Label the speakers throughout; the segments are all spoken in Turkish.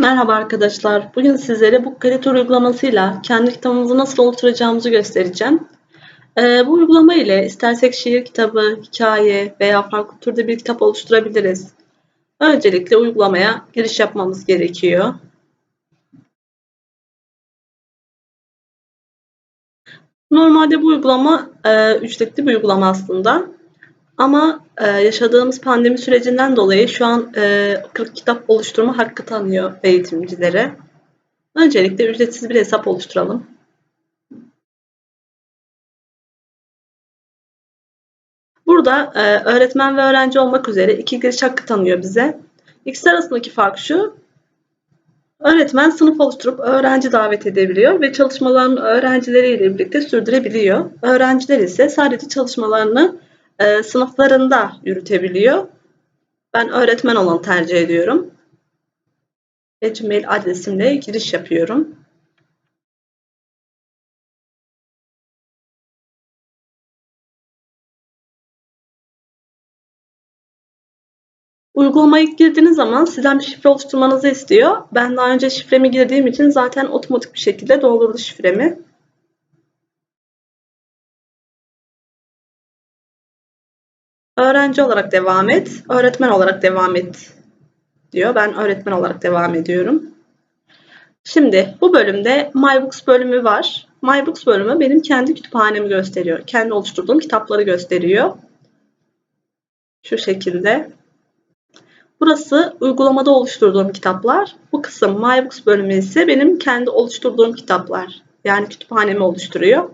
Speaker 1: Merhaba arkadaşlar. Bugün sizlere bu kalite uygulamasıyla kendi kitabımızı nasıl oluşturacağımızı göstereceğim. Ee, bu uygulama ile istersek şiir kitabı, hikaye veya farklı türde bir kitap oluşturabiliriz. Öncelikle uygulamaya giriş yapmamız gerekiyor. Normalde bu uygulama e, ücretli bir uygulama aslında. Ama e, yaşadığımız pandemi sürecinden dolayı şu an e, 40 kitap oluşturma hakkı tanıyor eğitimcilere. Öncelikle ücretsiz bir hesap oluşturalım. Burada e, öğretmen ve öğrenci olmak üzere iki giriş hakkı tanıyor bize. İkisi arasındaki fark şu. Öğretmen sınıf oluşturup öğrenci davet edebiliyor ve çalışmalarını öğrencileriyle birlikte sürdürebiliyor. Öğrenciler ise sadece çalışmalarını e, sınıflarında yürütebiliyor. Ben öğretmen olanı tercih ediyorum. Gmail adresimle giriş yapıyorum. Uygulamaya girdiğiniz zaman sizden bir şifre oluşturmanızı istiyor. Ben daha önce şifremi girdiğim için zaten otomatik bir şekilde doldurdu şifremi. Öğrenci olarak devam et, öğretmen olarak devam et diyor. Ben öğretmen olarak devam ediyorum. Şimdi bu bölümde MyBooks bölümü var. MyBooks bölümü benim kendi kütüphanemi gösteriyor. Kendi oluşturduğum kitapları gösteriyor. Şu şekilde. Burası uygulamada oluşturduğum kitaplar. Bu kısım MyBooks bölümü ise benim kendi oluşturduğum kitaplar. Yani kütüphanemi oluşturuyor.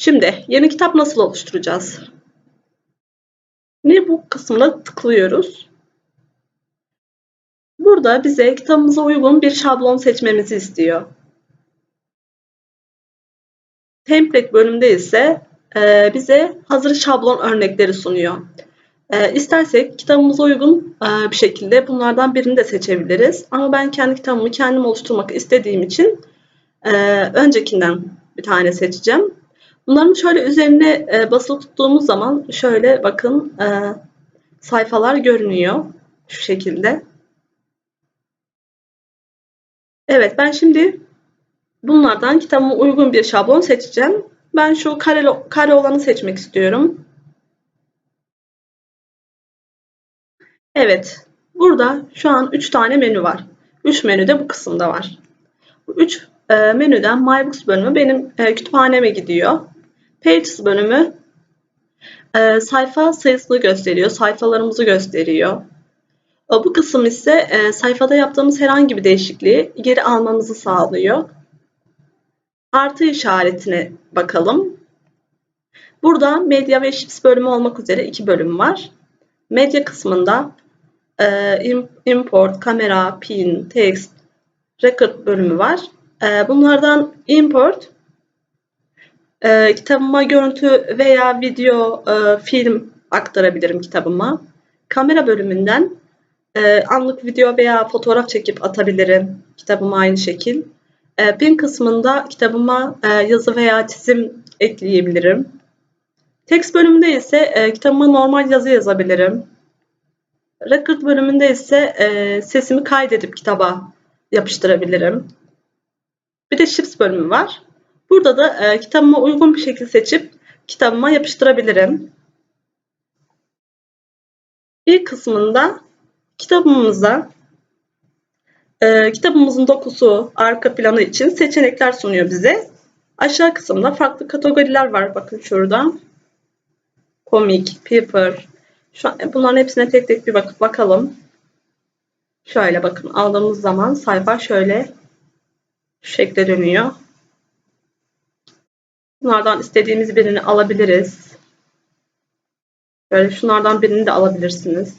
Speaker 1: Şimdi yeni kitap nasıl oluşturacağız? Ne bu kısmına tıklıyoruz. Burada bize kitabımıza uygun bir şablon seçmemizi istiyor. Template bölümünde ise e, bize hazır şablon örnekleri sunuyor. E, istersek kitabımıza uygun e, bir şekilde bunlardan birini de seçebiliriz. Ama ben kendi kitabımı kendim oluşturmak istediğim için e, öncekinden bir tane seçeceğim. Bunların şöyle üzerine e, basılı tuttuğumuz zaman şöyle bakın e, sayfalar görünüyor. Şu şekilde. Evet ben şimdi bunlardan kitabıma uygun bir şablon seçeceğim. Ben şu kare, kare olanı seçmek istiyorum. Evet. Burada şu an 3 tane menü var. 3 menü de bu kısımda var. Bu 3 e, menüden MyBooks bölümü benim e, kütüphaneme gidiyor. Pages bölümü e, sayfa sayısını gösteriyor, sayfalarımızı gösteriyor. E, bu kısım ise e, sayfada yaptığımız herhangi bir değişikliği geri almamızı sağlıyor. Artı işaretine bakalım. Burada medya ve ships bölümü olmak üzere iki bölüm var. Medya kısmında e, import, kamera, pin, text, record bölümü var. E, bunlardan import e, kitabıma görüntü veya video, e, film aktarabilirim kitabıma. Kamera bölümünden e, anlık video veya fotoğraf çekip atabilirim kitabıma aynı şekil. E, pin kısmında kitabıma e, yazı veya çizim ekleyebilirim. Text bölümünde ise e, kitabıma normal yazı yazabilirim. Record bölümünde ise e, sesimi kaydedip kitaba yapıştırabilirim. Bir de Ships bölümü var. Burada da e, kitabıma uygun bir şekilde seçip kitabıma yapıştırabilirim. Bir kısmında kitabımıza e, kitabımızın dokusu, arka planı için seçenekler sunuyor bize. Aşağı kısımda farklı kategoriler var. Bakın şurada. Komik, paper. Şu an, bunların hepsine tek tek bir bakıp bakalım. Şöyle bakın aldığımız zaman sayfa şöyle şu şekilde dönüyor. Bunlardan istediğimiz birini alabiliriz. Böyle şunlardan birini de alabilirsiniz.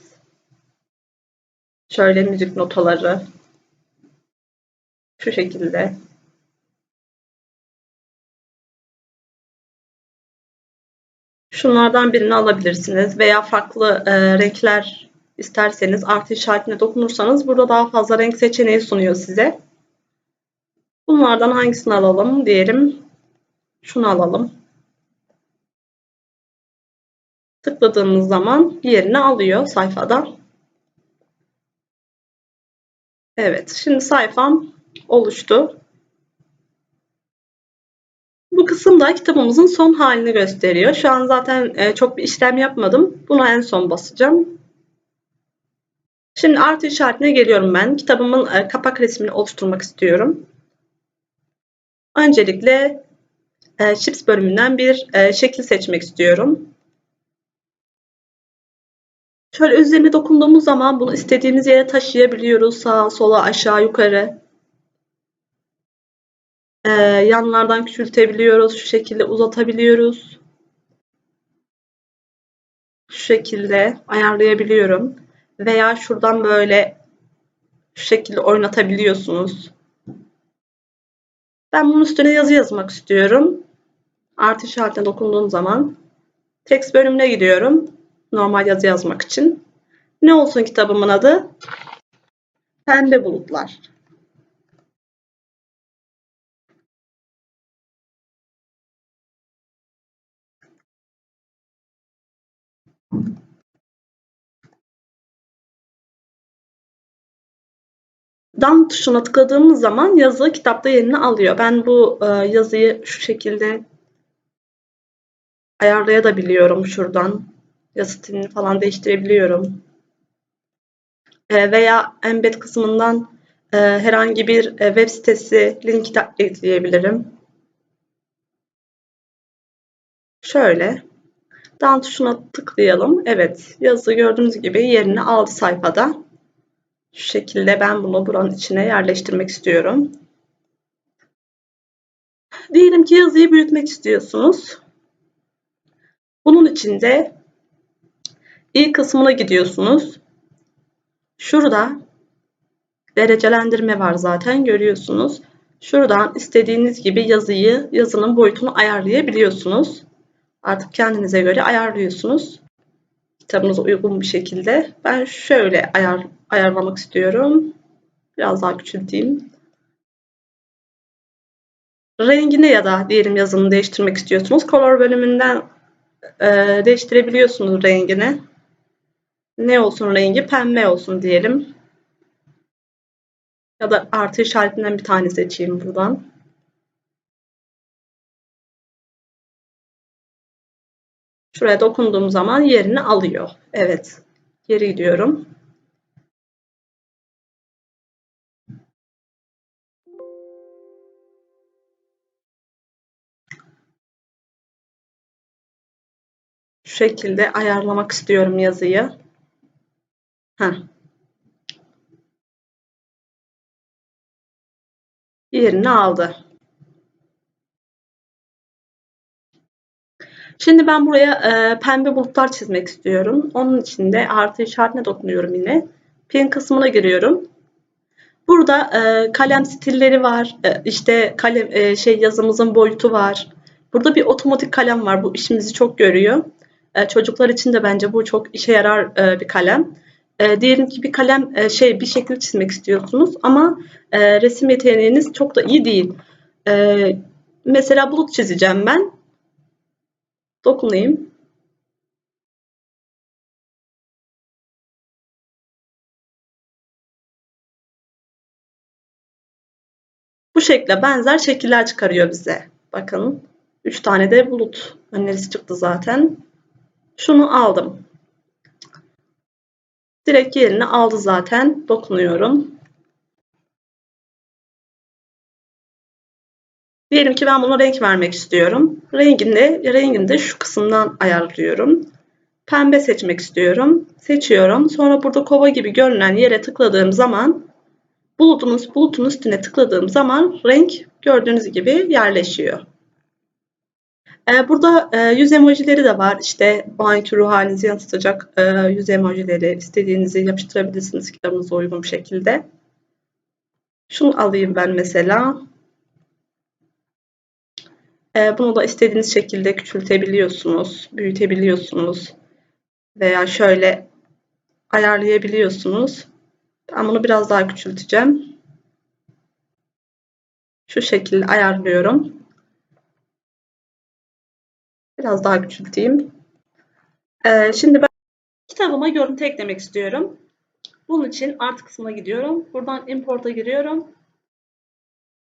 Speaker 1: Şöyle müzik notaları. Şu şekilde. Şunlardan birini alabilirsiniz veya farklı e, renkler isterseniz artı işaretine dokunursanız burada daha fazla renk seçeneği sunuyor size. Bunlardan hangisini alalım diyelim. Şunu alalım. Tıkladığımız zaman yerini alıyor sayfada. Evet, şimdi sayfam oluştu. Bu kısım da kitabımızın son halini gösteriyor. Şu an zaten e, çok bir işlem yapmadım. Bunu en son basacağım. Şimdi artı işaretine geliyorum ben. Kitabımın e, kapak resmini oluşturmak istiyorum. Öncelikle e, Chips bölümünden bir e, şekil seçmek istiyorum. Şöyle üzerine dokunduğumuz zaman bunu istediğimiz yere taşıyabiliyoruz. Sağa, sola, aşağı, yukarı. Ee, yanlardan küçültebiliyoruz. Şu şekilde uzatabiliyoruz. Şu şekilde ayarlayabiliyorum. Veya şuradan böyle şu şekilde oynatabiliyorsunuz. Ben bunun üstüne yazı yazmak istiyorum. Artı işaretine dokunduğum zaman text bölümüne gidiyorum. Normal yazı yazmak için. Ne olsun kitabımın adı? Pembe bulutlar. Dan tuşuna tıkladığımız zaman yazı kitapta yerini alıyor. Ben bu e, yazıyı şu şekilde ayarlayabiliyorum şuradan. Yazı falan değiştirebiliyorum. E, veya embed kısmından e, herhangi bir e, web sitesi linki de ekleyebilirim. Şöyle. Dan tuşuna tıklayalım. Evet yazı gördüğünüz gibi yerini aldı sayfada. Şu şekilde ben bunu buranın içine yerleştirmek istiyorum. Diyelim ki yazıyı büyütmek istiyorsunuz. Bunun için de ilk kısmına gidiyorsunuz. Şurada derecelendirme var zaten görüyorsunuz. Şuradan istediğiniz gibi yazıyı, yazının boyutunu ayarlayabiliyorsunuz. Artık kendinize göre ayarlıyorsunuz. Kitabınıza uygun bir şekilde. Ben şöyle ayar, ayarlamak istiyorum. Biraz daha küçülteyim. Rengini ya da diyelim yazını değiştirmek istiyorsunuz. Color bölümünden e, değiştirebiliyorsunuz rengini. Ne olsun rengi? Pembe olsun diyelim. Ya da artı işaretinden bir tane seçeyim buradan. Şuraya dokunduğum zaman yerini alıyor. Evet. Geri gidiyorum. Şu şekilde ayarlamak istiyorum yazıyı. Heh. Yerini aldı. Şimdi ben buraya e, pembe bulutlar çizmek istiyorum. Onun için de artı işaretine dokunuyorum yine. Pin kısmına giriyorum. Burada e, kalem stilleri var. E, işte kalem e, şey yazımızın boyutu var. Burada bir otomatik kalem var. Bu işimizi çok görüyor. E, çocuklar için de bence bu çok işe yarar e, bir kalem. E, diyelim ki bir kalem şey bir şekil çizmek istiyorsunuz ama resim yeteneğiniz çok da iyi değil. Mesela bulut çizeceğim ben. Dokunayım. Bu şekle benzer şekiller çıkarıyor bize. Bakın 3 tane de bulut önerisi çıktı zaten. Şunu aldım. Direkt yerini aldı zaten. Dokunuyorum. Diyelim ki ben buna renk vermek istiyorum. Rengini, rengini de şu kısımdan ayarlıyorum. Pembe seçmek istiyorum. Seçiyorum. Sonra burada kova gibi görünen yere tıkladığım zaman bulutun, bulutun üstüne tıkladığım zaman renk gördüğünüz gibi yerleşiyor. Ee, burada e, yüz emojileri de var. İşte o anki ruh halinizi yansıtacak e, yüz emojileri istediğinizi yapıştırabilirsiniz kitabınıza uygun bir şekilde. Şunu alayım ben mesela. E, bunu da istediğiniz şekilde küçültebiliyorsunuz, büyütebiliyorsunuz veya şöyle ayarlayabiliyorsunuz. Ben bunu biraz daha küçülteceğim. Şu şekilde ayarlıyorum. Biraz daha küçülteyim. Ee, şimdi ben kitabıma görüntü eklemek istiyorum. Bunun için artı kısmına gidiyorum. Buradan import'a giriyorum.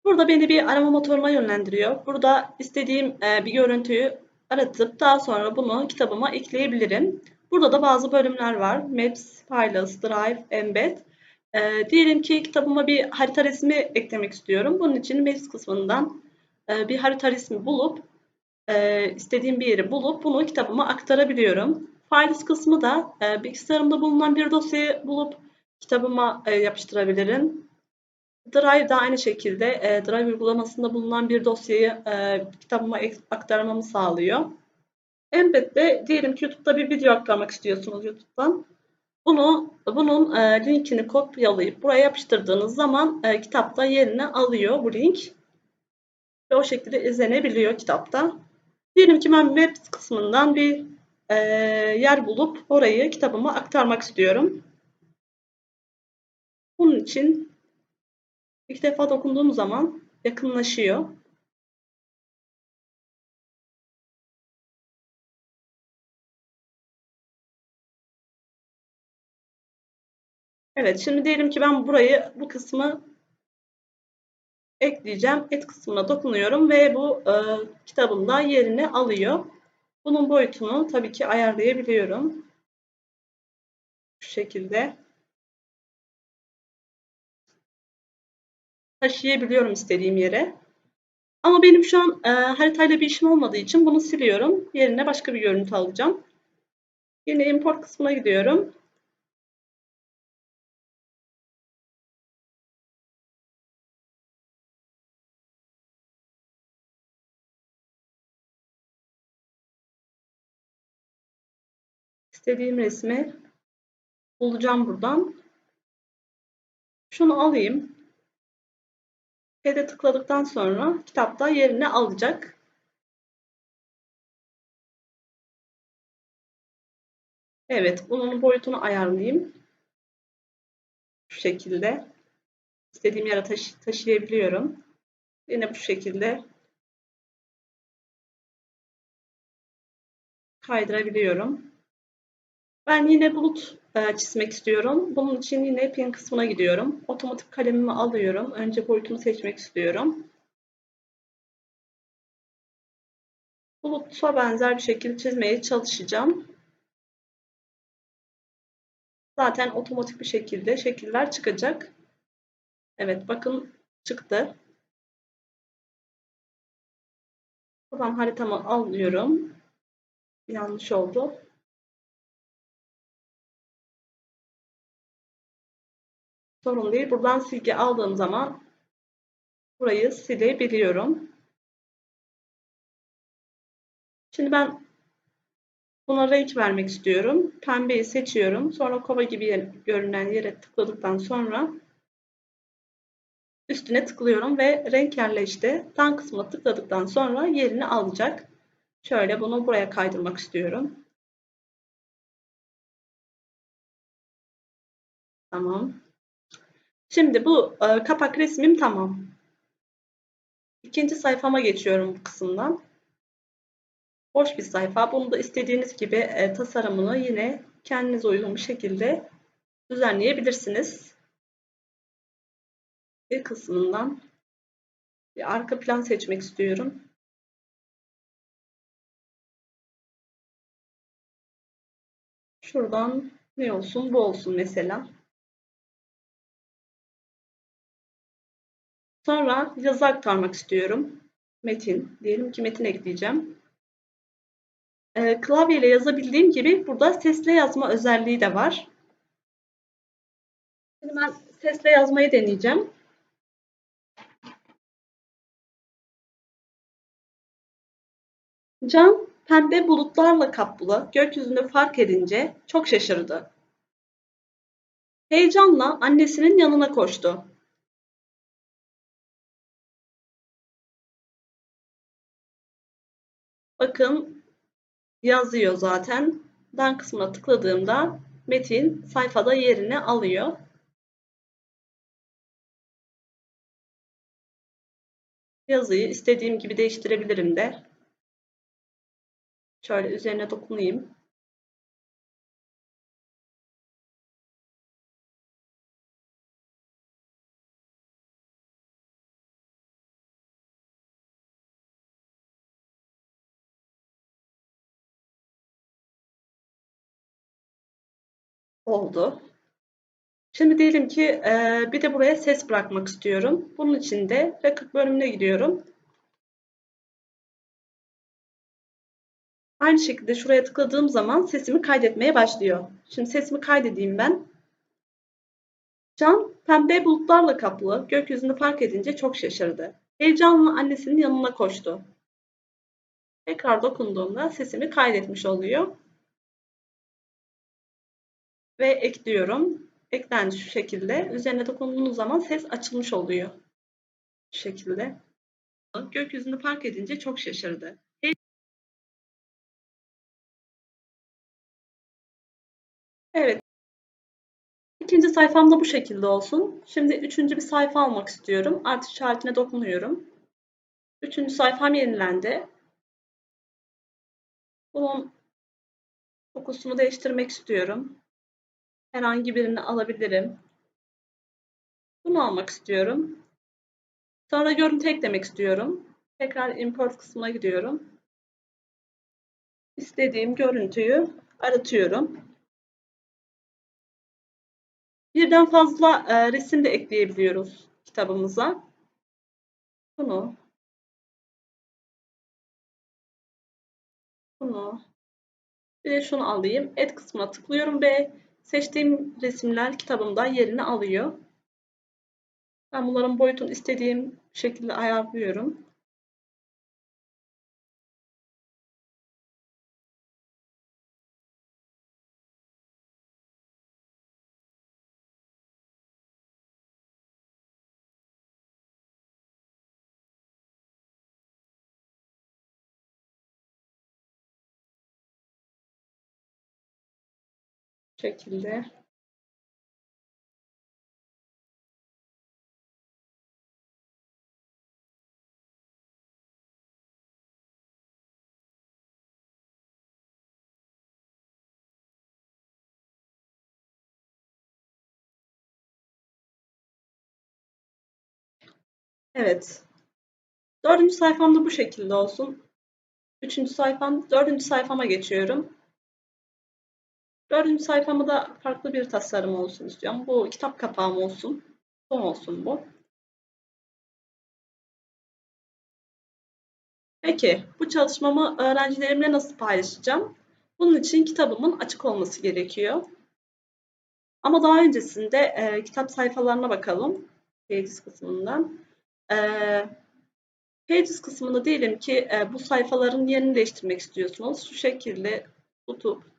Speaker 1: Burada beni bir arama motoruna yönlendiriyor. Burada istediğim e, bir görüntüyü aratıp daha sonra bunu kitabıma ekleyebilirim. Burada da bazı bölümler var. Maps, Files, Drive, Embed. E, diyelim ki kitabıma bir harita resmi eklemek istiyorum. Bunun için Maps kısmından e, bir harita resmi bulup e, istediğim bir yeri bulup bunu kitabıma aktarabiliyorum. Files kısmı da e, bilgisayarımda bulunan bir dosyayı bulup kitabıma e, yapıştırabilirim. Drive da aynı şekilde e, Drive uygulamasında bulunan bir dosyayı e, kitabıma aktarmamı sağlıyor. Embed de diyelim ki YouTube'da bir video aktarmak istiyorsunuz YouTube'dan. Bunu bunun e, linkini kopyalayıp buraya yapıştırdığınız zaman e, kitapta yerini alıyor bu link. Ve o şekilde izlenebiliyor kitapta. Diyelim ki ben web kısmından bir e, yer bulup orayı kitabıma aktarmak istiyorum. Bunun için İlk defa dokunduğum zaman yakınlaşıyor. Evet, şimdi diyelim ki ben burayı, bu kısmı ekleyeceğim. Et kısmına dokunuyorum ve bu e, kitabımda yerini alıyor. Bunun boyutunu tabii ki ayarlayabiliyorum. Şu şekilde. taşıyabiliyorum istediğim yere. Ama benim şu an e, haritayla bir işim olmadığı için bunu siliyorum. Yerine başka bir görüntü alacağım. Yine import kısmına gidiyorum. İstediğim resmi bulacağım buradan. Şunu alayım. Şeyde tıkladıktan sonra kitapta yerini alacak. Evet, bunun boyutunu ayarlayayım. Şu şekilde. İstediğim yere taşı taşıyabiliyorum. Yine bu şekilde kaydırabiliyorum. Ben yine bulut e, çizmek istiyorum. Bunun için yine pin kısmına gidiyorum. Otomatik kalemimi alıyorum. Önce boyutunu seçmek istiyorum. Buluta benzer bir şekilde çizmeye çalışacağım. Zaten otomatik bir şekilde şekiller çıkacak. Evet bakın çıktı. Buradan haritamı alıyorum. Yanlış oldu. Sorun değil. Buradan silgi aldığım zaman burayı silebiliyorum. Şimdi ben buna renk vermek istiyorum. Pembeyi seçiyorum. Sonra kova gibi görünen yere tıkladıktan sonra üstüne tıklıyorum ve renk yerleşti. Tan kısmına tıkladıktan sonra yerini alacak. Şöyle bunu buraya kaydırmak istiyorum. Tamam. Şimdi bu e, kapak resmim tamam. İkinci sayfama geçiyorum bu kısımdan. Boş bir sayfa. Bunu da istediğiniz gibi e, tasarımını yine kendiniz uygun bir şekilde düzenleyebilirsiniz. Bir kısmından bir arka plan seçmek istiyorum. Şuradan ne olsun? Bu olsun mesela. Sonra yazı aktarmak istiyorum. Metin. Diyelim ki metin ekleyeceğim. Ee, klavyeyle yazabildiğim gibi burada sesle yazma özelliği de var. Şimdi ben sesle yazmayı deneyeceğim. Can pembe bulutlarla kaplı gökyüzünde fark edince çok şaşırdı. Heyecanla annesinin yanına koştu. Bakın yazıyor zaten. Dan kısmına tıkladığımda metin sayfada yerini alıyor. Yazıyı istediğim gibi değiştirebilirim de. Şöyle üzerine dokunayım. Oldu. Şimdi diyelim ki e, bir de buraya ses bırakmak istiyorum. Bunun için de record bölümüne gidiyorum. Aynı şekilde şuraya tıkladığım zaman sesimi kaydetmeye başlıyor. Şimdi sesimi kaydedeyim ben. Can pembe bulutlarla kaplı gökyüzünü fark edince çok şaşırdı. Heyecanla annesinin yanına koştu. Tekrar dokunduğumda sesimi kaydetmiş oluyor. Ve ekliyorum. Eklendi şu şekilde. Üzerine dokunduğunuz zaman ses açılmış oluyor. Şu şekilde. Gökyüzünü fark edince çok şaşırdı. Evet. İkinci sayfam da bu şekilde olsun. Şimdi üçüncü bir sayfa almak istiyorum. Artı işaretine dokunuyorum. Üçüncü sayfam yenilendi. Bunun fokusunu değiştirmek istiyorum. Herhangi birini alabilirim. Bunu almak istiyorum. Sonra görüntü eklemek istiyorum. Tekrar import kısmına gidiyorum. İstediğim görüntüyü aratıyorum. Birden fazla e, resim de ekleyebiliyoruz kitabımıza. Bunu bunu bir de şunu alayım. Et kısmına tıklıyorum ve seçtiğim resimler kitabımda yerini alıyor. Ben bunların boyutunu istediğim şekilde ayarlıyorum. Şekilde. Evet. Dördüncü sayfam da bu şekilde olsun. Üçüncü sayfam, dördüncü sayfama geçiyorum. Dördüncü sayfamı da farklı bir tasarım olsun istiyorum. Bu kitap kapağım olsun. Son olsun bu. Peki bu çalışmamı öğrencilerimle nasıl paylaşacağım? Bunun için kitabımın açık olması gerekiyor. Ama daha öncesinde e, kitap sayfalarına bakalım. Pages kısmından. E, Pages kısmında diyelim ki e, bu sayfaların yerini değiştirmek istiyorsunuz. Şu şekilde tutup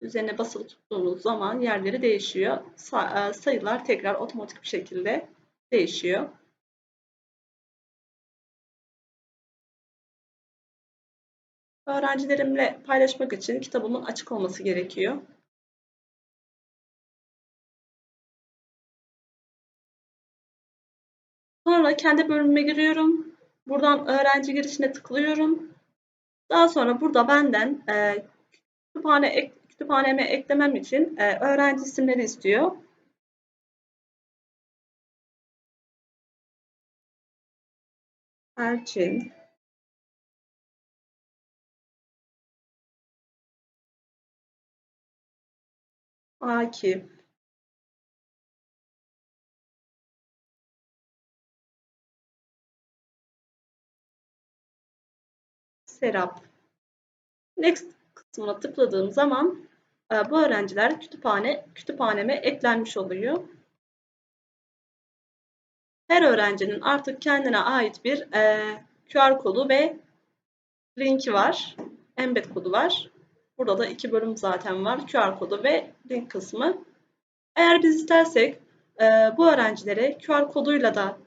Speaker 1: üzerine basılı tuttuğunuz zaman yerleri değişiyor. E, sayılar tekrar otomatik bir şekilde değişiyor. Öğrencilerimle paylaşmak için kitabımın açık olması gerekiyor. Sonra kendi bölümüme giriyorum. Buradan öğrenci girişine tıklıyorum. Daha sonra burada benden e, kütüphane ek, kütüphaneme eklemem için e, öğrenci isimleri istiyor. Elçin. Akif Serap. Next kısmına tıkladığım zaman e, bu öğrenciler kütüphane kütüphaneme eklenmiş oluyor. Her öğrencinin artık kendine ait bir e, QR kodu ve linki var. Embed kodu var. Burada da iki bölüm zaten var. QR kodu ve link kısmı. Eğer biz istersek e, bu öğrencilere QR koduyla da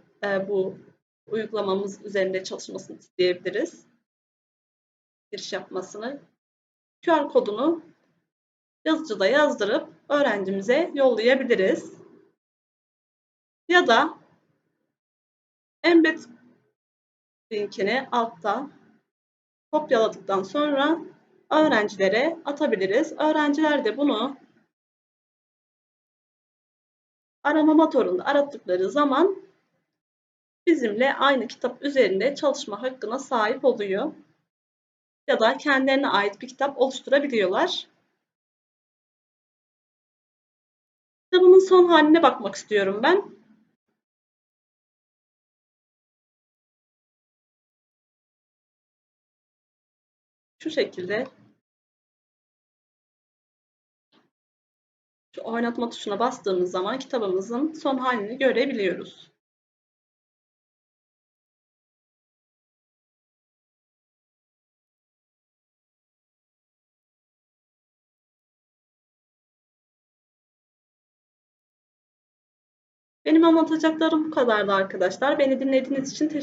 Speaker 1: bu uygulamamız üzerinde çalışmasını isteyebiliriz. Giriş yapmasını. QR kodunu yazıcıda yazdırıp öğrencimize yollayabiliriz. Ya da embed linkini altta kopyaladıktan sonra öğrencilere atabiliriz. Öğrenciler de bunu arama motorunda arattıkları zaman bizimle aynı kitap üzerinde çalışma hakkına sahip oluyor. Ya da kendilerine ait bir kitap oluşturabiliyorlar. kitabımın son haline bakmak istiyorum ben. Şu şekilde şu oynatma tuşuna bastığımız zaman kitabımızın son halini görebiliyoruz. Benim anlatacaklarım bu kadardı arkadaşlar. Beni dinlediğiniz için teşekkür